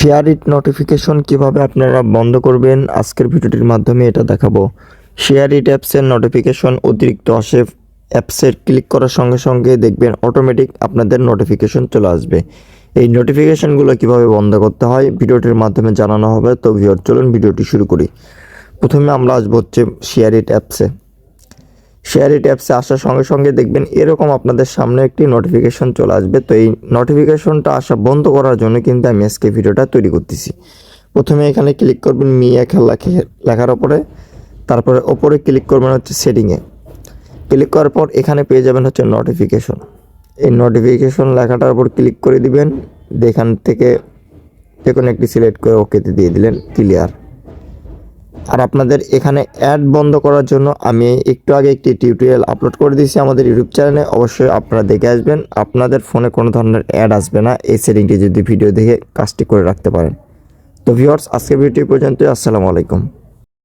Share it notification কীভাবে আপনারা বন্ধ করবেন? আজকের ভিডিওটির মাধ্যমে এটা দেখাবো। শেয়ার ইট অ্যাপসের নোটিফিকেশন অতিরিক্ত আসে। অ্যাপসের ক্লিক করার সঙ্গে সঙ্গে দেখবেন অটোমেটিক আপনাদের নোটিফিকেশন চলে আসবে। এই নোটিফিকেশনগুলো কীভাবে বন্ধ করতে হয় ভিডিওটির মাধ্যমে জানানো হবে। তো ভিওর চলুন ভিডিওটি শুরু করি। প্রথমে আমরা আসব হচ্ছে শেয়ার ইট অ্যাপসে শেয়ার ইট অ্যাপসে আসার সঙ্গে সঙ্গে দেখবেন এরকম আপনাদের সামনে একটি নোটিফিকেশন চলে আসবে। তো এই নোটিফিকেশনটা আসা বন্ধ করার জন্য কিন্তু আমি আজকে ভিডিওটা তৈরি করতেছি। প্রথমে এখানে ক্লিক করবেন মিয়া খেলা লেখার ওপরে। তারপরে ওপরে ক্লিক করবেন হচ্ছে সেটিংয়ে। ক্লিক করার পর এখানে পেয়ে যাবেন হচ্ছে নোটিফিকেশন এই নোটিফিকেশন লেখাটার উপর ক্লিক করে দিবেন। এখান থেকে যে কোনো একটি সিলেক্ট করে ওকেতে দিয়ে দিলেন ক্লিয়ার আর আপনাদের এখানে অ্যাড বন্ধ করার জন্য আমি একটু আগে একটি টিউটোরিয়াল আপলোড করে দিয়েছি আমাদের ইউটিউব চ্যানেলে। অবশ্যই আপনারা দেখে আসবেন। আপনাদের ফোনে কোনো ধরনের অ্যাড আসবে না। এই সেটিংটি যদি ভিডিও দেখে কাজটি করে রাখতে পারেন। তো ভিওর্স আজকের ভিডিও পর্যন্তই। আসসালামু আলাইকুম।